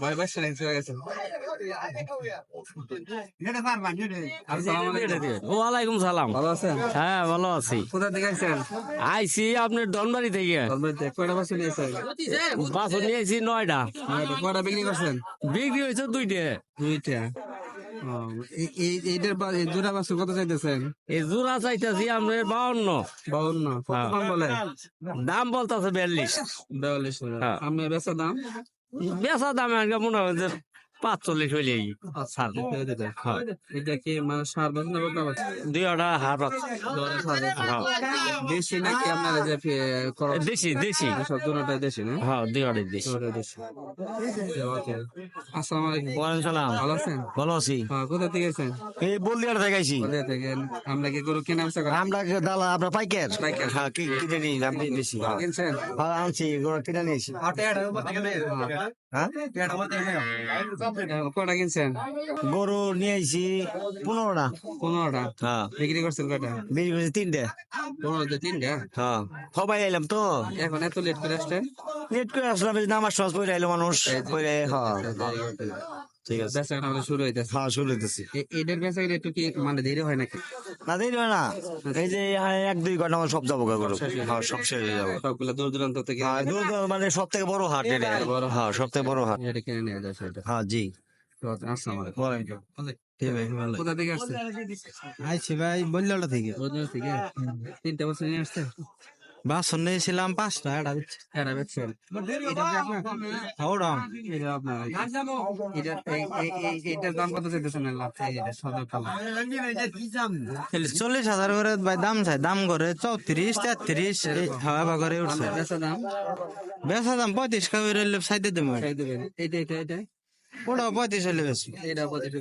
ভয় না চলে গেছে? ওয়ালাইকুম সালাম। ভালো আছেন? হ্যাঁ ভালো আছি। কোথা থেকে আসছেন আইসি আপনার ডনবাড়ি থেকে। কয়টা বাছুর নিয়েছেন বাসন নিয়েছি নয়টা। নয়টা। কয়টা বিক্রি করছেন? বিক্রি হয়েছে দুইটা। দুইটা। এইটার জোড়া কত চাইতেছেন? এই জোড়া চাইতেছি আপনার বাউন্ন। বাউন্ন। কত হ্যাঁ। দাম বলে? দাম বলতেছে বিয়াল্লিশ। বিয়াল্লিশ হ্যাঁ। আমি বেচা দাম? বেচা দাম মনে হয় পাঁচচল্লিশ হইলে আচ্ছা এটা কি মানে সার বাছুর না দুই হার সার। হ্যাঁ। দেশি নাকি আপনারা যে দেশি দেশি। সব দেশি না? হ্যাঁ দুই ওটাই দেশি। ওকে। আলাইকুম। ওয়ালাইকুম সালাম। ভালো আছেন? ভালো আছি। হ্যাঁ কোথা থেকে এই বলিয়ার থেকে আমরা কি গরু কেনা বেচা করেন? আমরা দালা আমরা পাইকার। পাইকার। হ্যাঁ কি কিনে নিই দাম বেশি। কিনছেন? হ্যাঁ আনছি গরু কিনে নিয়েছি হ্যাঁ? কয়টা কিনছেন? গরু নিয়ে আইছি পনেরোটা। পনেরোটা। হ্যাঁ। বিক্রি করছেন বিক্রি করছি তিনটে। পনেরোতে তিনটা? হ্যাঁ। সবাই এলাম তো। এখন এত লেট করে আসছেন? লেট করে আসলাম নামাজ টামাজ পড়ে মানুষ। পড়ে হ্যাঁ। ঠিক আছে। বেচা কেনা শুরু হইতেছে। হ্যাঁ শুরু হইতেছি। এদের বেচা কিনা একটু কি মানে দেরি হয় নাকি? না দেরি হয় না। এই যে এক দুই ঘণ্টা আমার সব যাব হ্যাঁ সব শেষ হয়ে যাব। সবগুলো দূর দূরান্ত থেকে হ্যাঁ দূর দূর মানে সব থেকে বড় হাট এটা। হ্যাঁ সব থেকে বড় হাট। এটা কিনে নিয়ে যায় সেটা হ্যাঁ জি। আসসালামু আলাইকুম। ওয়ালাইকুম ঠিক আছে ভালো। কোথা থেকে আসছে আইছি ভাই বললাটা থেকে। তিনটা বছর নিয়ে আসছে বাসন নিয়েছিলাম পাঁচটা এটা বেচছেন এটা এটা এটা এইটার দাম কত এটা চল্লিশ হাজার করে ভাই দাম চাই। দাম করে চৌত্রিশ তেত্রিশ হাওয়া করে উঠছে। বেচা দাম? পঁয়ত্রিশ করে সাইডে দেবেন। এইটা এটা এটা ওটা পঁয়ত্রিশ হলে বেশি এটা পঁচিশ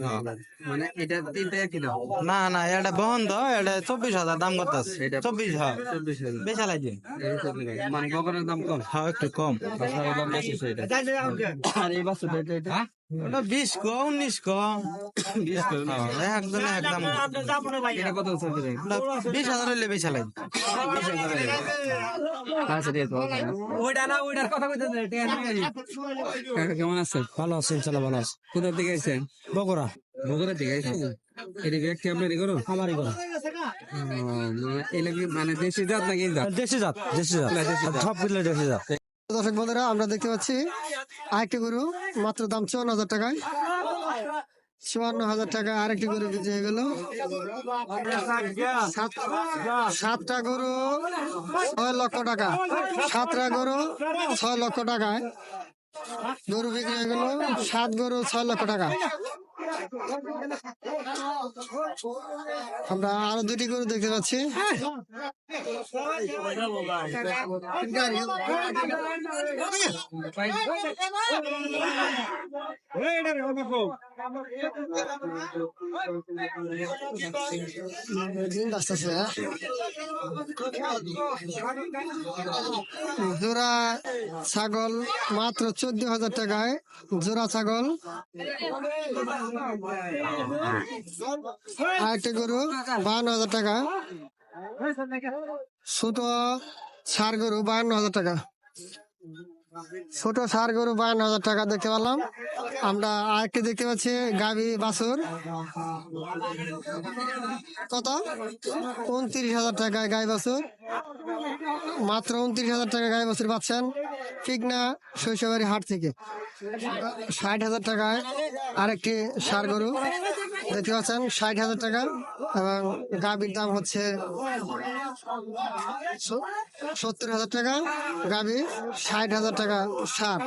মানে এটা তিনটা একই দাম না না এটা বন্ধ এটা চব্বিশ হাজার দাম করতেছে। এটা চব্বিশ হ্যাঁ চব্বিশ হাজার। বেচা লাগে এই চব্বিশ হাজার। মানে বকরের দাম কম? হ্যাঁ একটু কম। দাম বেশি আর এই বাচ্চাটা এটা এটা ওটা বিশ কো উনিশ কো। বিশ একদম একদম। হাজার লাগে আচ্ছা আছে কেমন আছেন? ভালো আছেন চলো ভালো আছে। কোথা থেকে আইছেন? বগুড়া। বগুড়া থেকে আইছেন? এটা ব্যক্তি আপনার করো আমারই করে এটা কি মানে দেশি জাত নাকি দেশি জাত দেশি জাত। সব দেশি জাত। দর্শক বন্ধুরা, আমরা দেখতে পাচ্ছি আরেকটি গরু, মাত্র দাম চুয়ান্ন হাজার টাকায়। চুয়ান্ন হাজার টাকা আরেকটি গরু বিক্রি হয়ে গেল। সাতটা গরু, ছয় লক্ষ টাকা। সাতটা গরু, ছয় লক্ষ টাকায়। গরু বিক্রি হয়ে গেল, সাত গরু, ছয় লক্ষ টাকা। আমরা আরও দুটি গরু দেখতে পাচ্ছি হ্যাঁ? জোড়া ছাগল মাত্র চোদ্দ হাজার টাকায়, জোড়া ছাগল আরেকটা গরু, বাহান্ন হাজার টাকা। ছোট সার গরু বাহান্ন হাজার টাকা। ছোট সার গরু বাহান্ন হাজার টাকা দেখতে পেলাম। আমরা আরেকটি দেখতে পাচ্ছি, গাভি বাছুর। কত? উনত্রিশ হাজার টাকায় গাই বাছুর। মাত্র উনত্রিশ হাজার টাকা গাই বাছুর পাচ্ছেন। ঠিক না শৈশবাড়ি হাট থেকে। ষাট হাজার টাকায় আরেকটি সার গরু। দেখতে পাচ্ছেন, ষাট হাজার টাকা এবং গাভীর দাম হচ্ছে সত্তর হাজার টাকা গাভী ষাট হাজার টাকা সার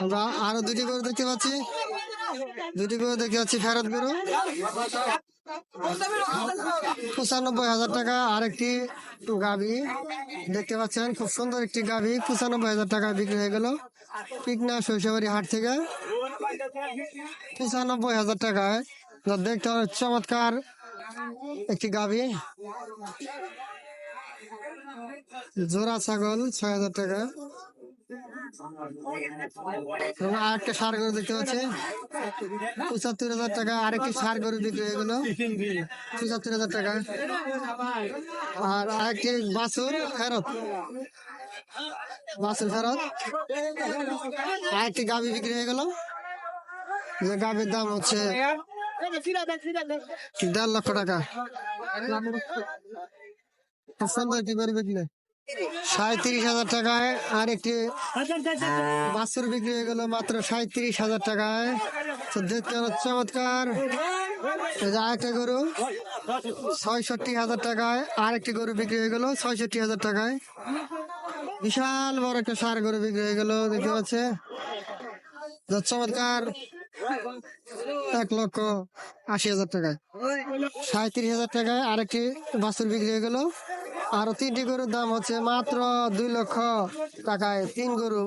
আমরা আরও দুটি গরু দেখতে পাচ্ছি। দুটি গরু দেখতে পাচ্ছি, ফেরত গরু। পঁচানব্বই হাজার টাকা আরেকটি গাভী। দেখতে পাচ্ছেন, খুব সুন্দর একটি গাভী। পঁচানব্বই হাজার টাকা বিক্রি হয়ে গেল পিকনা শৈশবাড়ি হাট থেকে। পঁচানব্বই হাজার টাকায়। দেখতে অনেক চমৎকার একটি গাভী। জোড়া ছাগল ছয় হাজার টাকা। আরেকটা সার গরু দেখতে পাচ্ছি? পঁচাত্তর হাজার টাকা, আরেকটি সার গরু বিক্রি হয়ে গেল। পঁচাত্তর হাজার টাকা। আর আরেকটি বাছুর ফেরত। বাসের ফেরত। আরেকটি গাভি বিক্রি হয়ে গেল। যে দাম হচ্ছে দেড় লক্ষ টাকা। সুন্দর কি করে সাঁত্রিশ হাজার টাকায় আর একটি বাছুর বিক্রি হয়ে গেল মাত্র সাঁত্রিশ হাজার টাকায়। চমৎকার। আরেকটা গরু, ছয়ষট্টি হাজার টাকায় আরেকটি গরু বিক্রি হয়ে গেল ছয়ষট্টি হাজার টাকায়। বিশাল বড় একটা সার গরু বিক্রি হয়ে গেল, দেখতে পাচ্ছে? চমৎকার। এক লক্ষ আশি হাজার টাকায়। সাঁত্রিশ হাজার টাকায় আরেকটি বাছুর বিক্রি হয়ে গেল আরও তিনটি গরুর দাম হচ্ছে মাত্র দুই লক্ষ টাকায়। তিন গরু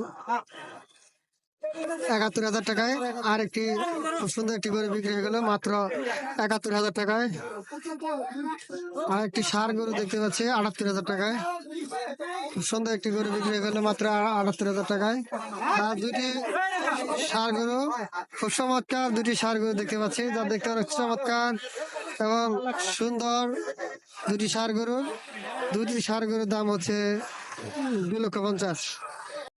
একাত্তর হাজার টাকায়। আর একটি খুব সুন্দর একটি গরু বিক্রি হয়ে গেল মাত্র একাত্তর হাজার টাকায়। আর একটি সার গরু দেখতে পাচ্ছি, আটাত্তর হাজার টাকায়। খুব সুন্দর একটি গরু বিক্রি হয়ে গেল মাত্র আটাত্তর হাজার টাকায়। আর দুটি সার গরু, খুব চমৎকার দুটি সার গরু দেখতে পাচ্ছি, যা দেখতে অনেক চমৎকার। এবং সুন্দর দুটি সার গরুর। দুটি সার গরুর দাম হচ্ছে দু লক্ষ পঞ্চাশ।